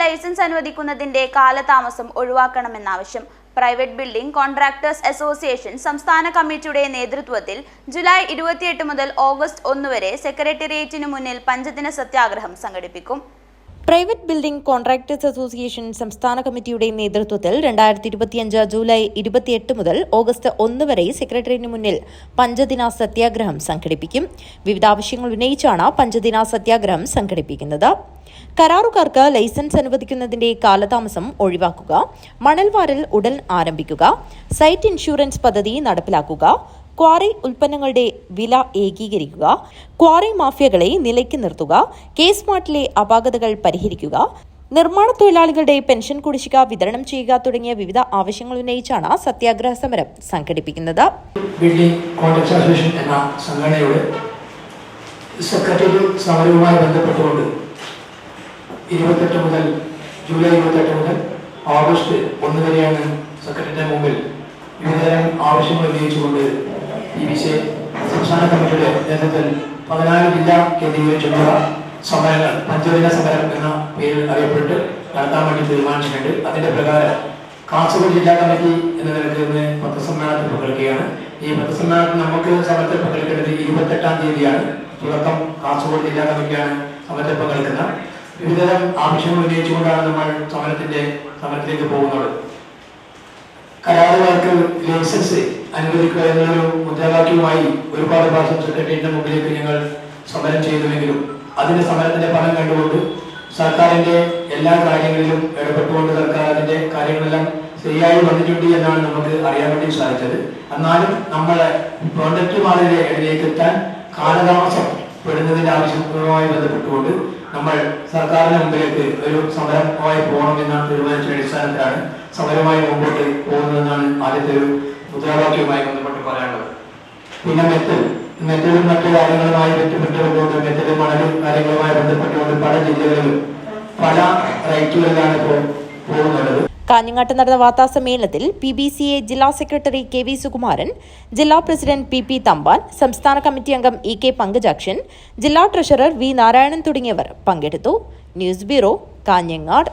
Licence അനുവദിക്കുന്നതിന്റെ കാലതാമസം ഒഴിവാക്കണമെന്നാവശ്യം. പ്രൈവറ്റ് ബിൽഡിംഗ് കോൺട്രാക്ടേഴ്സ് അസോസിയേഷൻ സംസ്ഥാന കമ്മിറ്റിയുടെ നേതൃത്വത്തിൽ ജൂലൈ ഇരുപത്തിയെട്ട് മുതൽ ഓഗസ്റ്റ് ഒന്ന് വരെ സെക്രട്ടേറിയറ്റിനു മുന്നിൽ പഞ്ചദിന സത്യാഗ്രഹം സംഘടിപ്പിക്കും. പ്രൈവറ്റ് ബിൽഡിംഗ് കോൺട്രാക്ടേഴ്സ് അസോസിയേഷൻ സംസ്ഥാന കമ്മിറ്റിയുടെ നേതൃത്വത്തിൽ രണ്ടായിരത്തി ഇരുപത്തിയഞ്ച് ജൂലൈ ഇരുപത്തിയെട്ട് മുതൽ ഓഗസ്റ്റ് ഒന്ന് വരെ സെക്രട്ടറിയേറ്റിന് മുന്നിൽ പഞ്ചദിന സത്യാഗ്രഹം സംഘടിപ്പിക്കും. വിവിധ ആവശ്യങ്ങൾ ഉന്നയിച്ചാണ് പഞ്ചദിന സത്യാഗ്രഹം സംഘടിപ്പിക്കുന്നത്. കരാറുകാർക്ക് ലൈസൻസ് അനുവദിക്കുന്നതിന്റെ കാലതാമസം ഒഴിവാക്കുക. മണൽവാരൽ ഉടൻ ആരംഭിക്കുക. സൈറ്റ് ഇൻഷുറൻസ് പദ്ധതി നടപ്പിലാക്കുക. ക്വാറി ഉൽപ്പന്നങ്ങളുടെ വില ഏകീകരിക്കുക ക്വാറി മാഫിയകളെ നിലയ്ക്ക് നിർത്തുക കെ സ്മാർട്ടിലെ അപാകതകൾ പരിഹരിക്കുക നിർമ്മാണ തൊഴിലാളികളുടെ പെൻഷൻ കുടിശ്ശിക വിതരണം ചെയ്യുക തുടങ്ങിയ വിവിധ ആവശ്യങ്ങൾ ഉന്നയിച്ചാണ് സത്യാഗ്രഹ സമരം സംഘടിപ്പിക്കുന്നത്. ബിൽഡിംഗ് കോൺട്രാക്ട് അസോസിയേഷൻ എന്ന സംഘടനയുടെ ബന്ധപ്പെട്ടുകൊണ്ട് ഇരുപത്തെട്ട് മുതൽ ജൂലൈ ഇരുപത്തെട്ട് മുതൽ ഓഗസ്റ്റ് ഒന്ന് വരെയാണ് സെക്രട്ടറിയുടെ മുമ്പിൽ വിവിധ ആവശ്യങ്ങൾ ഉന്നയിച്ചുകൊണ്ട് ഈ വിഷയം സംസ്ഥാന കമ്മിറ്റിയുടെ നേതൃത്വത്തിൽ പതിനാല് ജില്ലാ കേന്ദ്രീകരിച്ചുള്ള സമരങ്ങൾ പഞ്ചദിന സമരം എന്ന പേരിൽ അറിയപ്പെട്ട് നടത്താൻ വേണ്ടി തീരുമാനിച്ചിട്ടുണ്ട്. അതിന്റെ പ്രകാരം കാസർഗോഡ് ജില്ലാ കമ്മിറ്റി എന്ന നിലയ്ക്ക് ഇന്ന് പത്രസമ്മേളനത്തിൽ പങ്കെടുക്കുകയാണ്. ഈ പത്രസമ്മേളനത്തിൽ നമുക്ക് സമരത്തിൽ പങ്കെടുക്കേണ്ടത് ഇരുപത്തെട്ടാം തീയതിയാണ്. തുടക്കം കാസർഗോഡ് ജില്ലാ കമ്മിറ്റിയാണ് സമരത്തിൽ പങ്കെടുക്കുന്നത്. വിവിധതരം ആവശ്യങ്ങൾ ഉന്നയിച്ചുകൊണ്ടാണ് നമ്മൾ സമരത്തിന്റെ സമരത്തിലേക്ക് പോകുന്നത്. കരാറുകാർക്ക് ലൈസൻസ് അനുവദിക്കുക എന്നൊരു മുദ്രാവാക്യവുമായി ഒരുപാട് പ്രാവശ്യം സെക്രട്ടേറിയറ്റിന്റെ മുമ്പിലേക്ക് ഞങ്ങൾ സമരം ചെയ്തുവെങ്കിലും അതിന്റെ സമരത്തിന്റെ ഫലം കണ്ടുകൊണ്ട് സർക്കാരിന്റെ എല്ലാ കാര്യങ്ങളിലും ഇടപെട്ടുകൊണ്ട് സർക്കാർ അതിന്റെ കാര്യങ്ങളെല്ലാം ശരിയായി വന്നിട്ടുണ്ട് എന്നാണ് നമുക്ക് അറിയാൻ വേണ്ടി സാധിച്ചത്. എന്നാലും നമ്മളെ പ്രോജക്റ്റുമാരുടെ ഇടയിലേക്ക് എത്താൻ കാലതാമസം പെടുന്നതിന്റെ ആവശ്യവുമായി ബന്ധപ്പെട്ടുകൊണ്ട് നമ്മൾ സർക്കാരിന്റെ മുമ്പിലേക്ക് ഒരു സമരമായി പോകണമെന്നാണ് തീരുമാനിച്ച അടിസ്ഥാനത്തിലാണ് സമരമായി മുമ്പോട്ട് പോകുന്നതെന്നാണ് ആദ്യത്തെ ഒരു മുദ്രാവാക്യവുമായി ബന്ധപ്പെട്ട് പറയാനുള്ളത്. പിന്നെ മെത്തൽ മെത്തലും മറ്റു കാര്യങ്ങളുമായി ബന്ധപ്പെട്ടുകൊണ്ട് മെത്തലും മണലും കാര്യങ്ങളുമായി ബന്ധപ്പെട്ടുകൊണ്ട് പല ജില്ലകളിലും പല റൈറ്റുകളിലാണ് ഇപ്പോൾ പോകുന്നത്. കാഞ്ഞങ്ങാട്ട് നടന്ന വാർത്താ സമ്മേളനത്തിൽ പി ബി സി എ ജില്ലാ സെക്രട്ടറി കെ വി സുകുമാരൻ ജില്ലാ പ്രസിഡന്റ് പി പി തമ്പാൻ സംസ്ഥാന കമ്മിറ്റി അംഗം ഇ കെ പങ്കജാക്ഷൻ ജില്ലാ ട്രഷറർ വി നാരായണൻ തുടങ്ങിയവർ പങ്കെടുത്തു. News bureau Kanhangad.